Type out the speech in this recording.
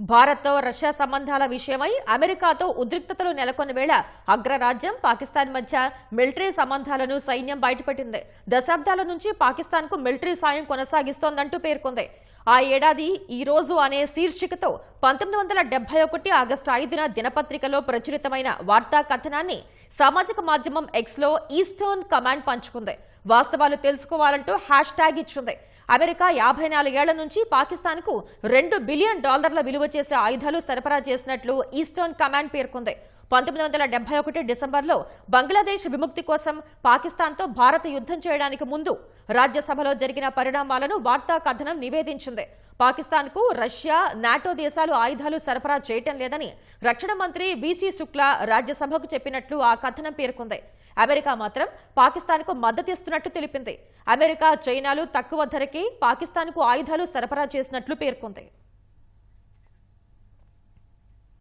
భారత్తో రష్యా సంబంధాల విషయమై అమెరికాతో ఉద్రిక్తతలు నెలకొన్న వేళ అగ్రరాజ్యం పాకిస్తాన్ మధ్య మిలిటరీ సంబంధాలను సైన్యం బయటపెట్టింది. దశాబ్దాల నుంచి పాకిస్తాన్కు మిలిటరీ సాయం కొనసాగిస్తోందంటూ పేర్కొంది. ఆ ఏడాది ఈ రోజు అనే శీర్షికతో పంతొమ్మిది వందల డెబ్బై ఒకటి ఆగస్టు ఐదున దినపత్రికలో ప్రచురితమైన వార్తా కథనాన్ని సామాజిక మాధ్యమం ఎక్స్లో ఈస్టర్న్ కమాండ్ పంచుకుంది. వాస్తవాలు తెలుసుకోవాలంటూ హ్యాష్ ట్యాగ్ ఇచ్చింది. అమెరికా యాభై నాలుగేళ్ళ నుంచి పాకిస్తాన్కు రెండు బిలియన్ డాలర్ల విలువ చేసే ఆయుధాలు సరఫరా చేసినట్లు ఈస్టర్న్ కమాండ్ పేర్కొంది. పంతొమ్మిది వందల డెబ్బై ఒకటి డిసెంబర్లో బంగ్లాదేశ్ విముక్తి కోసం పాకిస్తాన్తో భారత్ యుద్ధం చేయడానికి ముందు రాజ్యసభలో జరిగిన పరిణామాలను వార్తా కథనం నివేదించింది. పాకిస్తాన్కు రష్యా నాటో దేశాలు ఆయుధాలు సరఫరా చేయటం లేదని రక్షణ మంత్రి బీసీ శుక్లా రాజ్యసభకు చెప్పినట్లు ఆ కథనం పేర్కొంది. అమెరికా మాత్రం పాకిస్తాన్కు మద్దతిస్తున్నట్టు తెలిపింది. అమెరికా చైనాలు తక్కువ ధరకే పాకిస్తాన్కు ఆయుధాలు సరఫరా చేసినట్లు పేర్కొంది.